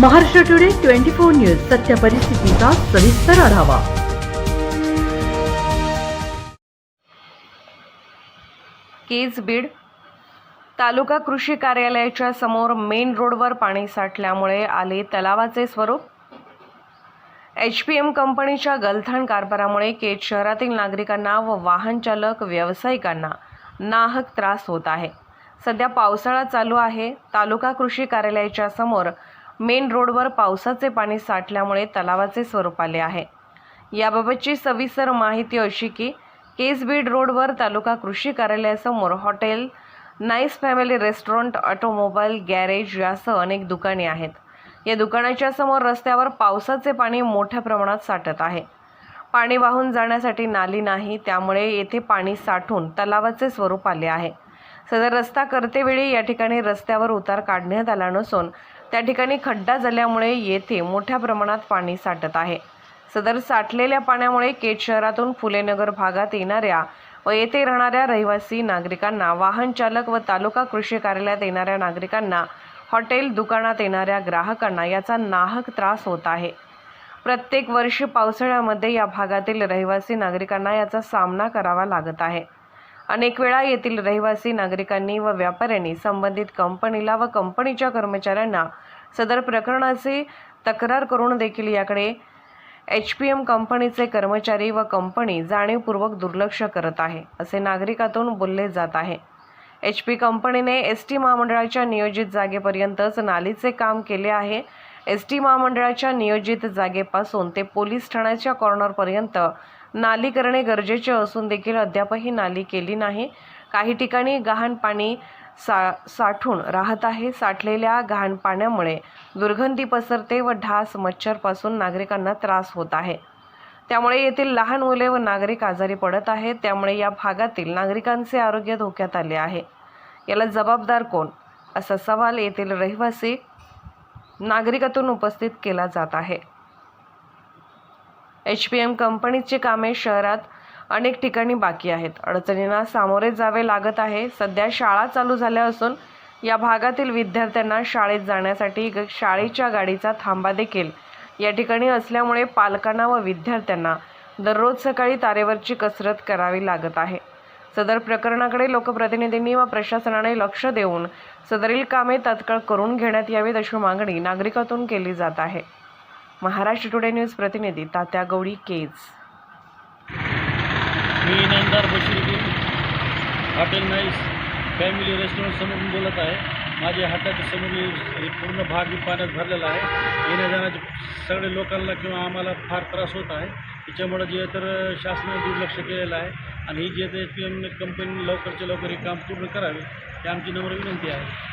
Maharashtra today twenty four news सत्य परिस्थितीचा सविस्तर आढावा. केज बीड. तालुका कृषी कार्यालयाच्या समोर मेन रोडवर पाणी साठल्यामुळे आले तलावाचे स्वरूप. एच पी एम कंपनीच्या गलथान कारभारामुळे केज शहरातील नागरिकांना व वाहन चालक व्यावसायिकांना नाहक त्रास होत आहे. सध्या पावसाळा चालू आहे. तालुका कृषी कार्यालयाच्या समोर मेन रोडवर पावसाचे पाणी साठल्यामुळे तलावाचे स्वरूप आले आहे. याबाबतची सविस्तर माहिती अशी की केसबीड रोडवर तालुका कृषी कार्यालयासमोर hotel nice family restaurant automobile garage यासह अनेक दुकाने आहेत. या दुकानाच्या समोर रस्त्यावर पावसाचे पाणी मोठ्या प्रमाणात साठत आहे. पाणी वाहून जाण्यासाठी नाली नाही त्यामुळे येथे पाणी साठून तलावाचे स्वरूप आले आहे. सदर रस्ता करतेवेळी या ठिकाणी रस्त्यावर उतार काढण्यात आला नसून त्या ठिकाणी खड्डा झाल्यामुळे येथे मोठ्या प्रमाणात पाणी साठत आहे. सदर साठलेल्या पाण्यामुळे केट शहरातून फुलेनगर भागात येणाऱ्या व येथे राहणाऱ्या रहिवासी नागरिकांना वाहन चालक व तालुका कृषी कार्यालयात येणाऱ्या नागरिकांना हॉटेल दुकानात येणाऱ्या ग्राहकांना याचा नाहक त्रास होत आहे. प्रत्येक वर्षी पावसाळ्यामध्ये या भागातील रहिवासी नागरिकांना याचा सामना करावा लागत आहे. अनेक वेळा येथील रहिवासी नागरिकांनी व व्यापाऱ्यांनी संबंधित कंपनीला व कंपनीच्या कर्मचाऱ्यांना सदर प्रकरणाची तक्रार करून देखील याकडे एच पी एम कंपनीचे कर्मचारी व कंपनी जाणीवपूर्वक दुर्लक्ष करत आहे असे नागरिकातून बोलले जात आहे. एच पी कंपनीने एस टी महामंडळाच्या नियोजित जागेपर्यंतच नालीचे काम केले आहे. एस टी महामंडळाच्या नियोजित जागेपासून ते पोलीस ठाण्याच्या कॉर्नरपर्यंत नाली करणे गरजेचे असून देखील अद्यापही नाली केली नाही. काही ठिकाणी गहाण पाणी सा साठून राहत आहे. साठलेल्या घाण पाण्यामुळे दुर्गंधी पसरते व ढास मच्छरपासून नागरिकांना त्रास होत आहे. त्यामुळे येथील लहान मुले व नागरिक आजारी पडत आहेत. त्यामुळे या भागातील नागरिकांचे आरोग्य धोक्यात आले आहे. याला जबाबदार कोण? असा सवाल येथील रहिवासी नागरिकातून उपस्थित केला जात आहे. एच पी एम कंपनीची कामे शहरात अनेक ठिकाणी बाकी आहेत. अडचणींना सामोरे जावे लागत आहे. सध्या शाळा चालू झाल्या असून या भागातील विद्यार्थ्यांना शाळेत जाण्यासाठी ग- शाळेच्या गाडीचा थांबा देखील या ठिकाणी असल्यामुळे पालकांना व विद्यार्थ्यांना दररोज सकाळी तारेवरची कसरत करावी लागत आहे. सदर प्रकरणाकडे लोकप्रतिनिधींनी व प्रशासनाने लक्ष देऊन सदरील कामे तात्काळ करून घेण्यात यावीत अशी मागणी नागरिकातून केली जात आहे. महाराष्ट्र टुडे न्यूज प्रतिनिधी तात्या गौडी केज. मी Inamdar Bashiruddin hotel nice family restaurant समोरून बोलत आहे. माझ्या हाताच्या समोर हे पूर्ण भाग ही पाण्यात भरलेला आहे. येण्या जाण्याचे सगळे लोकांना किंवा आम्हाला फार त्रास होत आहे. त्याच्यामुळं जे तर शासनाने दुर्लक्ष केलेलं आहे आणि ही जे ते पी एम कंपनी लवकरच्या लवकर हे काम पूर्ण करावे ही आमची नम्र विनंती आहे.